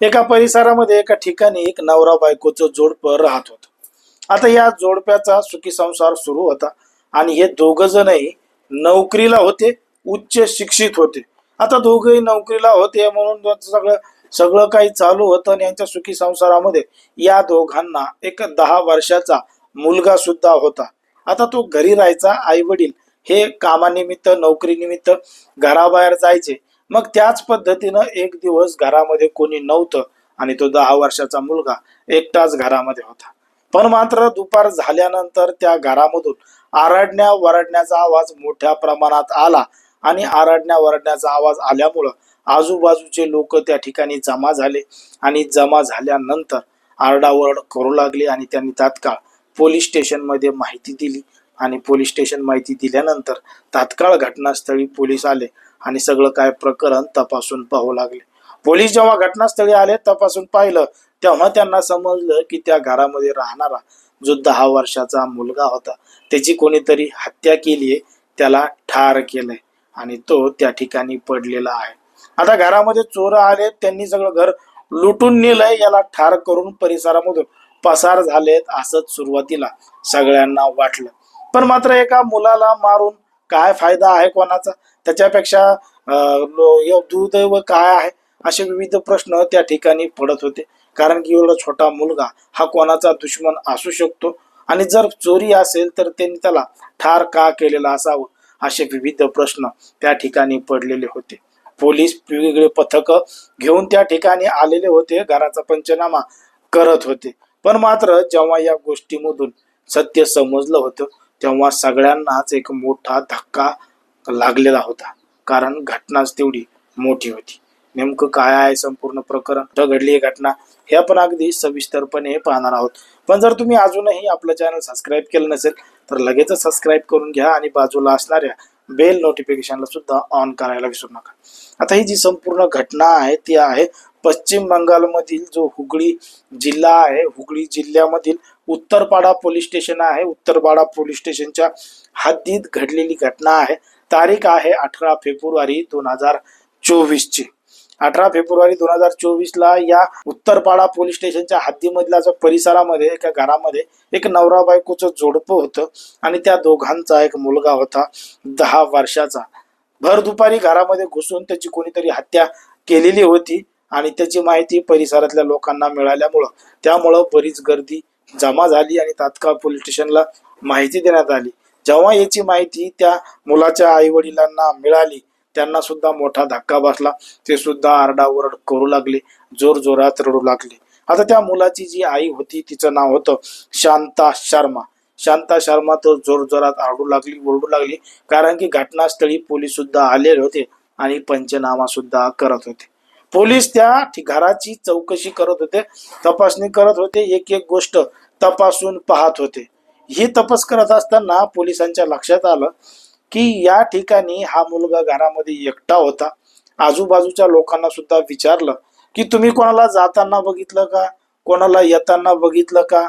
एका परिसरामध्ये एका ठिकाणी एक नवरा बायकोचं जोडपं राहत होत. आता या जोडप्याचा सुखी संसार सुरू होता आणि हे दोघ जणही नोकरीला होते उच्च शिक्षित होते. आता दोघही नोकरीला होते म्हणून सगळं सगळं काही चालू होतं आणि यांच्या सुखी संसारामध्ये या दोघांना एक दहा वर्षाचा मुलगा सुद्धा होता. आता तो घरी राहायचा आई वडील हे कामानिमित्त नोकरीनिमित्त घराबाहेर जायचे. मग त्याच पद्धतीनं एक दिवस घरामध्ये कोणी नव्हतं आणि तो दहा वर्षाचा मुलगा एकटाच घरामध्ये होता. पण मात्र दुपार झाल्यानंतर त्या घरामधून आरडण्या वरडण्याचा आवाज मोठ्या प्रमाणात आला आणि आरडण्या वरडण्याचा आवाज आल्यामुळं आजूबाजूचे लोक त्या ठिकाणी जमा झाले आणि जमा झाल्यानंतर आरडाओरड करू लागले आणि त्यांनी तात्काळ पोलीस स्टेशनमध्ये माहिती दिली. आणि पोलीस स्टेशन माहिती दिल्यानंतर तात्काळ घटनास्थळी पोलीस आले. आणि सगळं काय प्रकरण तपासून पाहू लागले. पोलीस जेव्हा घटनास्थळी आले तपासून पाहिलं तेव्हा त्यांना समजलं की त्या घरामध्ये राहणारा जो दहा वर्षाचा मुलगा होता त्याची कोणीतरी हत्या केलीये त्याला ठार केलंय आणि तो त्या ठिकाणी पडलेला आहे. आता घरामध्ये चोर आले त्यांनी सगळं घर लुटून नेलंय याला ठार करून परिसरामधून पसार झालेत असंच सुरुवातीला सगळ्यांना वाटलं. पण मात्र एका मुलाला मारून काय फायदा आहे कोणाचा? त्याच्यापेक्षा दुर्दैव काय आहे असे विविध प्रश्न त्या ठिकाणी पडत होते. कारण की एवढा छोटा मुलगा हा कोणाचा दुश्मन असू शकतो? आणि जर चोरी असेल तर त्यांनी त्याला ठार का केलेला असावं? असे विविध प्रश्न त्या ठिकाणी पडलेले होते. पोलीस वेगवेगळे पथक घेऊन त्या ठिकाणी आलेले होते. घराचा पंचनामा करत होते. पण मात्र जेव्हा या गोष्टीमधून सत्य समजलं होतं तेव्हा सगळ्यांनाच एक मोठा धक्का लागलेला होता. कारण घटनाच तेवढी मोठी होती. नेमकं काय आहे संपूर्ण प्रकरण? कुठं घडली ही घटना? हे आपण अगदी सविस्तरपणे पाहणार आहोत. पण जर तुम्ही अजूनही आपलं चॅनल सबस्क्राईब केलं नसेल तर लगेचच सबस्क्राईब करून घ्या आणि बाजूला असणाऱ्या बेल नोटिफिकेशनला सुद्धा ऑन करायला विसरू नका. आता ही जी संपूर्ण घटना आहे ती आहे पश्चिम बंगालमधील जो हुगळी जिल्हा आहे हुगळी जिल्ह्यामधील उत्तरपाडा पोलीस स्टेशन आहे. उत्तरपाडा पोलीस स्टेशनच्या हद्दीत घडलेली घटना आहे. तारीख आहे अठरा फेब्रुवारी दोन हजार चोवीसची. अठरा फेब्रुवारी दोन हजार चोवीस ला या उत्तरपाडा पोलीस स्टेशनच्या हद्दीमधल्या परिसरामध्ये एका घरामध्ये एक नवरा बायकोचं जोडपं होतं आणि त्या दोघांचा एक मुलगा होता दहा वर्षाचा. भर दुपारी घरामध्ये घुसून त्याची कोणीतरी हत्या केलेली होती आणि त्याची माहिती परिसरातल्या लोकांना मिळाल्यामुळं त्यामुळं बरीच गर्दी जमा झाली आणि तात्काळ पोलीस स्टेशनला माहिती देण्यात आली. जेव्हा याची माहिती त्या मुलाच्या आई वडिलांना मिळाली त्यांना सुद्धा मोठा धक्का बसला. ते सुद्धा आरडाओरड करू लागले जोर जोरात रडू लागले. आता त्या मुलाची जी आई होती तिचं नाव होतं शांता शर्मा. शांता शर्मा तर जोर जोरात आरडू लागली ओरडू लागली कारण की घटनास्थळी पोलीस सुद्धा आलेले होते आणि पंचनामा सुद्धा करत होते. पोलीस त्या घराची चौकशी करत होते तपासणी करत होते एक एक गोष्ट तपासून पाहत होते. ही तपास करत असताना पोलिसांच्या लक्षात आलं की या ठिकाणी हा मुलगा घरामध्ये एकटा होता. आजूबाजूच्या लोकांना सुद्धा विचारलं की तुम्ही कोणाला जाताना बघितलं का? कोणाला येताना बघितलं का?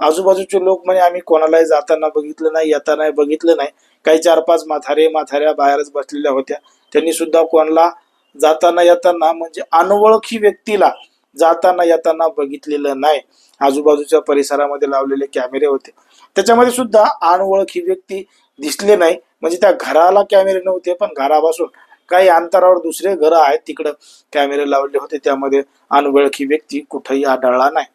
आजूबाजूचे लोक म्हणे आम्ही कोणालाही जाताना बघितलं नाही येताना बघितलं नाही. काही चार पाच माथारे माथाऱ्या बाहेरच बसलेल्या होत्या. त्यांनी सुद्धा कोणाला जाताना येताना म्हणजे अनवळखी व्यक्तीला जाताना येताना बघितलेलं नाही. आजूबाजूच्या परिसरामध्ये लावलेले कॅमेरे होते. त्याच्यामध्ये सुद्धा अनवळखी व्यक्ती दिसले नाही. म्हणजे त्या घराला कॅमेरे नव्हते पण घरापासून काही अंतरावर दुसरे घर आहेत तिकडं कॅमेरे लावले होते. त्यामध्ये अनवळखी व्यक्ती कुठेही आढळला नाही.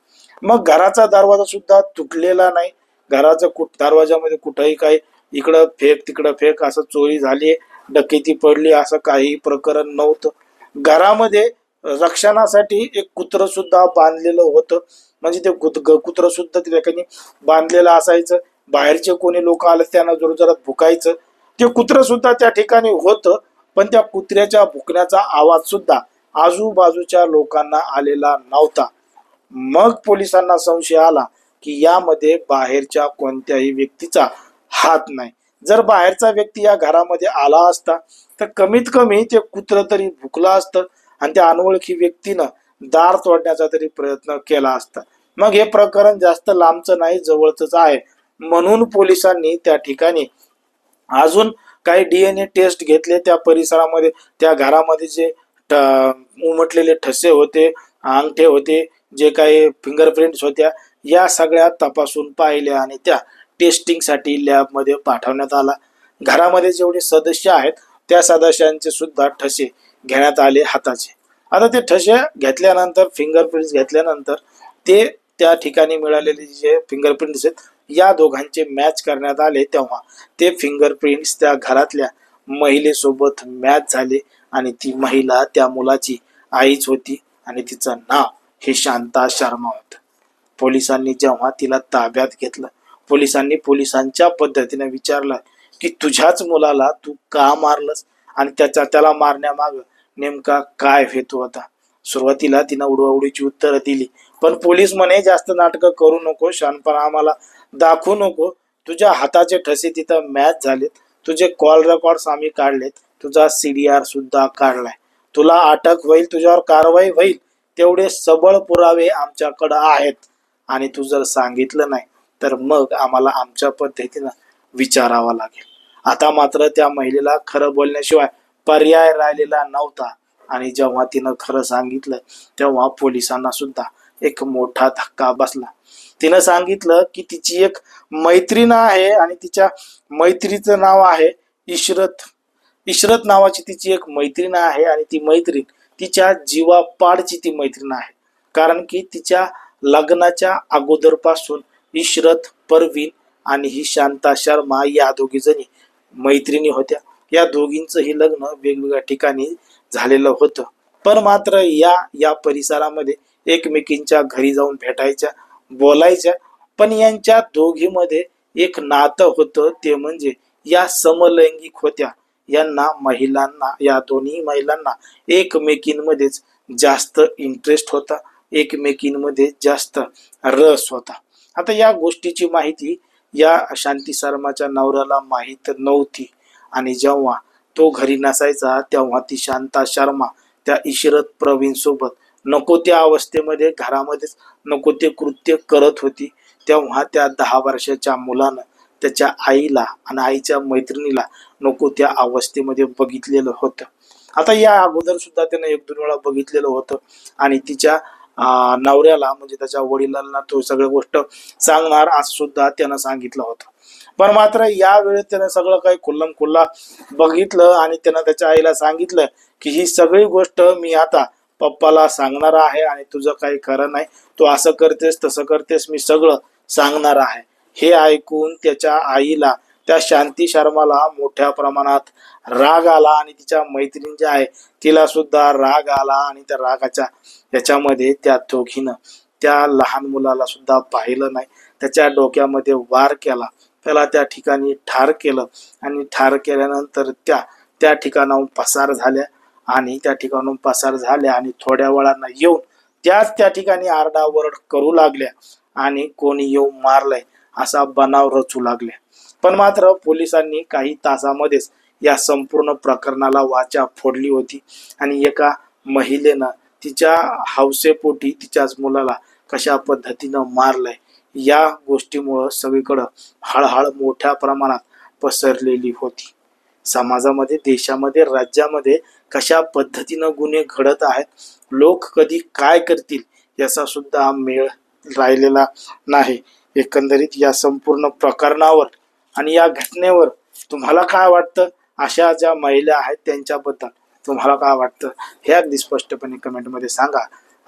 मग घराचा दरवाजा सुद्धा तुटलेला नाही. घराचा कुठ दरवाजामध्ये कुठंही काही इकडं फेक तिकडं फेक असं चोरी झाली डकेती पडली असं काही प्रकरण नव्हतं. घरामध्ये रक्षणासाठी एक कुत्र सुद्धा बांधलेलं होतं. म्हणजे ते कुत्र सुद्धा त्या ठिकाणी बांधलेलं असायचं. बाहेरचे कोणी लोक आले त्यांना जोरजोरात भुकायचं. ते कुत्र सुद्धा त्या ठिकाणी होतं पण त्या कुत्र्याच्या भुकण्याचा आवाज सुद्धा आजूबाजूच्या लोकांना आलेला नव्हता. मग पोलिसांना संशय आला की यामध्ये बाहेरच्या कोणत्याही व्यक्तीचा हात नाही. जर बाहेरचा व्यक्ती या घरामध्ये आला असता तर कमीत कमी ते कुत्र तरी भुकलं असतं. आणि त्या अनोळखी व्यक्तीनं दार तोडण्याचा तरी प्रयत्न केला असता. मग हे प्रकरण जास्त लांबचं नाही जवळच आहे. म्हणून पोलिसांनी त्या ठिकाणी अजून काही डीएनए टेस्ट घेतले. त्या परिसरामध्ये त्या घरामध्ये जे उमटलेले ठसे होते अंगठे होते जे काही फिंगरप्रिंट्स होत्या या सगळ्या तपासून पाहिल्या आणि त्या टेस्टिंगसाठी लॅबमध्ये पाठवण्यात आला. घरामध्ये जेवढे सदस्य आहेत त्या सदस्यांचे सुद्धा ठसे घेण्यात आले हाताचे. आता ते ठसे घेतल्यानंतर फिंगरप्रिंट्स घेतल्यानंतर ते त्या ठिकाणी मिळालेले जे फिंगरप्रिंट्स आहेत या दोघांचे मॅच करण्यात आले तेव्हा. ते फिंगरप्रिंट्स त्या घरातल्या महिलेसोबत मॅच झाले आणि ती महिला त्या मुलाची आईच होती आणि तिचं नाव हे शांता शर्मा होतं. पोलिसांनी जेव्हा तिला ताब्यात घेतलं पोलिसांनी पोलिसांच्या पद्धतीने विचारलं की तुझ्याच मुलाला तू का मारलंस? आणि त्याच्या त्याला मारण्यामागं नेमका काय हेतू होता? सुरुवातीला तिनं उडवाउडीची उत्तरं दिली पण पोलीस म्हणे जास्त नाटकं करू नको शहाणपणा आम्हाला दाखवू नको. तुझ्या हाताचे ठसे तिथं मॅच झालेत. तुझे कॉल रेकॉर्ड्स आम्ही काढलेत. तुझा सीडीआर सुद्धा काढलाय. तुला अटक होईल तुझ्यावर कारवाई होईल. तेवढे सबळ पुरावे आमच्याकडं आहेत. आणि तू जर सांगितलं नाही तर मग आम्हाला आमच्या पद्धतीनं विचारावं लागेल. आता मात्र त्या महिलेला खरं बोलण्याशिवाय पर्याय राहिलेला नव्हता. आणि जेव्हा तिनं खरं सांगितलं तेव्हा पोलिसांना सुद्धा एक मोठा धक्का बसला. तिनं सांगितलं की तिची एक मैत्रीण आहे आणि तिच्या मैत्रीचं नाव आहे इशरत. इशरत नावाची तिची एक मैत्रीण आहे आणि ती मैत्रीण तिच्या जीवापाडची ती मैत्रीण आहे. कारण की तिच्या लग्नाच्या अगोदरपासून इशरत परवीन आणि ही शांता शर्मा या दोघीजणी मैत्रिणी होत्या. या दोघींचंही लग्न वेगवेगळ्या ठिकाणी झालेलं होतं. पण मात्र या या परिसरामध्ये एकमेकींच्या घरी जाऊन भेटायच्या बोलायच्या पण यांच्या दोघीमध्ये एक नातं होतं ते म्हणजे या समलैंगिक होत्या. यांना महिलांना या दोन्ही महिलांना एकमेकींमध्येच जास्त इंटरेस्ट होता एकमेकींमध्ये जास्त रस होता. आता या गोष्टीची माहिती या शांती शर्माच्या नवऱ्याला माहीत नव्हती. आणि जेव्हा तो घरी नसायचा तेव्हा ती शांता शर्मा त्या इशरत प्रवीण सोबत नको त्या अवस्थेमध्ये घरामध्येच नको ते कृत्य करत होती. तेव्हा त्या दहा वर्षाच्या मुलानं त्याच्या आईला आणि आईच्या मैत्रिणीला नको त्या अवस्थेमध्ये बघितलेलं होतं. आता या अगोदर सुद्धा त्यानं एक दोन वेळा बघितलेलं होतं. आणि तिच्या नवऱ्याला म्हणजे त्याच्या वडिलांना तो सगळं गोष्ट सांगणार असं सुद्धा त्यानं सांगितलं होतं. पण मात्र यावेळी त्यानं सगळं काही खुल्लम खुल्ला बघितलं आणि त्यानं त्याच्या आईला सांगितलं की ही सगळी गोष्ट मी आता पप्पाला सांगणार आहे आणि तुझं काही खरं नाही. तू असं करतेस तसं करतेस मी सगळं सांगणार आहे. हे ऐकून त्याच्या आईला त्या शांती शर्माला मोठ्या प्रमाणात राग आला आणि तिच्या मैत्रीण जी आहे तिला सुद्धा राग आला आणि त्या रागाच्या याच्यामध्ये त्या दोघीनं त्या लहान मुलाला सुद्धा पाहिलं नाही. त्याच्या डोक्यामध्ये वार केला. त्याला त्या ठिकाणी ठार केलं आणि ठार केल्यानंतर त्या त्या ठिकाणाहून पसार झाल्या आणि त्या ठिकाणाहून पसार झाल्या आणि थोड्या वेळानं येऊन त्याच त्या ठिकाणी आरडाओरड करू लागल्या आणि कोणी येऊन मारलंय असा बनाव रचू लागल्या. पण मात्र पोलिसांनी काही तासामध्येच या संपूर्ण प्रकरणाला वाचा फोडली होती आणि एका महिलेनं तिच्या हौसेपोटी तिच्याच मुलाला कशा पद्धतीनं मारलंय या गोष्टीमुळं सगळीकडं हळहळ मोठ्या प्रमाणात पसरलेली होती. समाजामध्ये देशामध्ये राज्यामध्ये कशा पद्धतीनं गुन्हे घडत आहेत लोक कधी काय करतील याचा सुद्धा मेळ राहिलेला नाही. एकंदरीत या संपूर्ण प्रकरणावर आणि या घटनेवर तुम्हाला काय वाटतं? अशा ज्या महिला आहेत त्यांच्याबद्दल तुम्हाला काय वाटतं? हे अगदी स्पष्टपणे कमेंटमध्ये सांगा.